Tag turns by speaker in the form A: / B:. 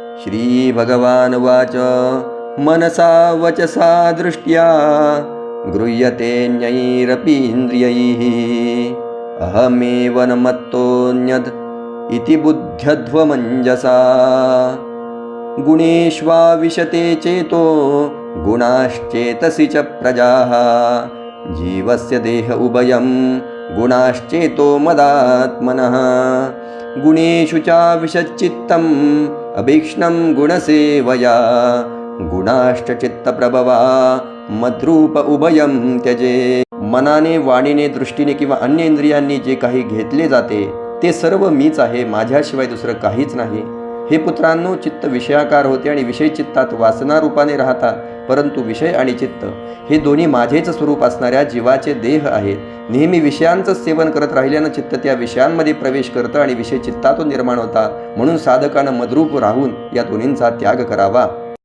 A: श्रीभगवानुवाच। मनसा वचसा दृष्ट्या गृह्यतेऽन्यैरपीन्द्रियैः अहमेव न मत्तोऽन्यद् इति बुद्ध्यध्वमञ्जसा। गुणेष्वाविशते चेतो गुणाश्चेतसि च प्रजाः। जीवस्य देह उभयं गुणाश्चेतो मदात्मनः। गुणेषु चाविशच्चित्तम् अभीक्ष्णं गुणसेवया। गुणाश्च चित्तप्रभवा मद्रूप उभयं त्यजे। मनाने वाणीने दृष्टीने किंवा अन्य इंद्रियांनी जे काही घेतले जाते ते सर्व मीच आहे माझ्याशिवाय दुसरं काहीच नाही। हे पुत्रांनो चित्त विषयाकार होते आणि विषय चित्तात वासना रूपाने राहतात परंतु विषय आणि चित्त हे दोन्ही माझेच स्वरूप असणाऱ्या जीवाचे देह आहेत. नेहमी विषयांचं सेवन करत राहिल्यानं चित्त त्या विषयांमध्ये प्रवेश करतं आणि विषय चित्तातून निर्माण होतात. म्हणून साधकानं मद्रूप राहून या दोन्हींचा त्याग करावा.